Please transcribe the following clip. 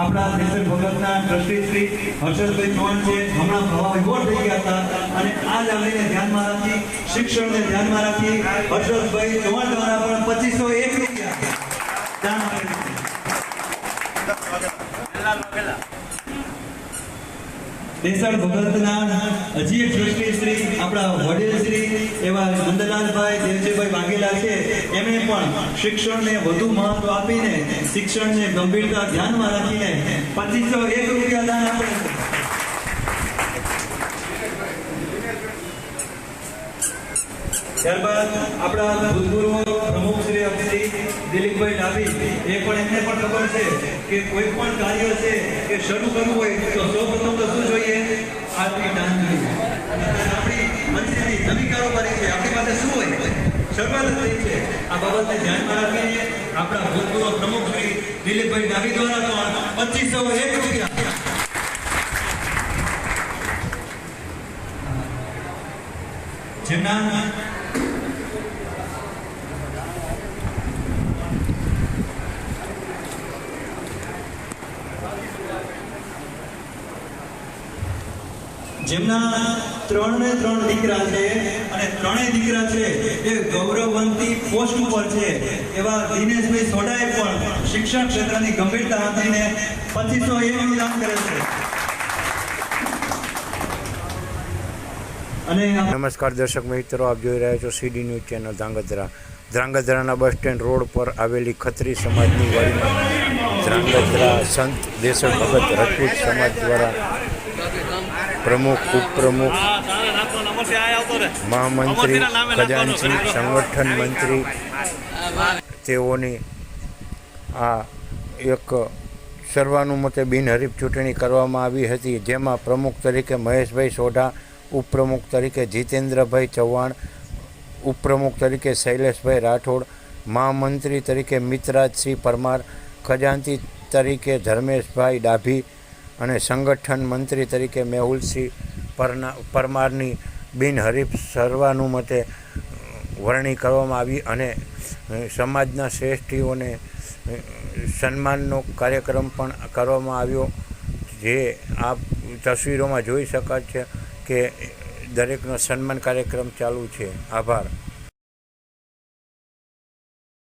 આપણા દેશર ભગતના ટ્રસ્ટી શ્રી હર્ષદભાઈ ચૌહાણ છે, હમણાં પ્રવાહ વિભોર થઈ ગયા હતા. અને આ લાગણીને ધ્યાનમાં રાખી, શિક્ષણને ધ્યાનમાં રાખી, હર્ષદભાઈ ચૌહાણ દ્વારા પણ પચીસો એક રૂપિયા. દેસર ભગતના હજી એક ટ્રસ્ટી શ્રી, આપણા વડીલ શ્રી, એવા નંદલાલભાઈ દેવજીભાઈ વાઘેલા છે. એમણે પણ શિક્ષણને વધુ મહત્વ આપીને શિક્ષણને ગંભીરતા ધ્યાનમાં રાખીને પચીસો એક રૂપિયા દાન આપે ત્યારબાદ આપણા ભૂતપૂર્વ પ્રમુખ શ્રી શ્રી દિલીપભાઈ ડાભી, એ પણ એમને પણ ખબર છે કે કોઈ પણ કાર્ય છે કે શરૂ કરવું હોય તો સૌપ્રથમ તો શું જોઈએ? આપણી દાન જોઈએ. આપણી મંત્રીની નવી કારોબારી છે. આપણી પાસે શું હોય? શરૂઆત બાબતને ધ્યાનમાં રાખીને આપણા ભૂતપૂર્વ પ્રમુખ શ્રી દિલીપભાઈ ડાભી દ્વારા પણ પચીસો એક રૂપિયા. જેમના જેમના ત્રણે ત્રણ દીકરા છે અને ત્રણેય દીકરા છે, એ ગૌરવવંતી પોસ્ટ ઉપર છે. એવા દિનેશભાઈ સોઢાએ પણ શિક્ષણ ક્ષેત્રની ગંભીરતા આપીને પચીસો એકનું દાન કરે છે. નમસ્કાર દર્શક મિત્રો, આપ જોઈ રહ્યા છો સીડી ન્યૂઝ ચેનલ ધ્રાંગધ્રા. ધ્રાંગધ્રાના બસ સ્ટેન્ડ રોડ પર આવેલી ખત્રી સમાજની વાડીમાં ધ્રાંગધ્રા સંત દેસર ભગત રજપૂત સમાજ દ્વારા પ્રમુખ ઉપપ્રમુખ મહામંત્રી ખજાનચી સંગઠન મંત્રી તેઓની આ એક સર્વાનુમતે બિનહરીફ ચૂંટણી કરવામાં આવી હતી જેમાં પ્રમુખ તરીકે મહેશભાઈ સોઢા ઉપપ્રમુખ તરીકે જીતેન્દ્રભાઈ ચૌહાણ ઉપપ્રમુખ તરીકે શૈલેષભાઈ રાઠોડ મહામંત્રી તરીકે મિત્રાજસિંહ પરમાર ખજાનતી તરીકે ધર્મેશભાઈ ડાભી અને સંગઠન મંત્રી તરીકે મેહુલસિંહ પરના પરમારની બિનહરીફ સર્વાનુમતે વરણી કરવામાં આવી અને સમાજના શ્રેષ્ઠીઓને સન્માનનો કાર્યક્રમ પણ કરવામાં આવ્યો. જે આપ તસવીરોમાં જોઈ શકાય છે કે દરેકનો સન્માન કાર્યક્રમ ચાલુ છે. આભાર.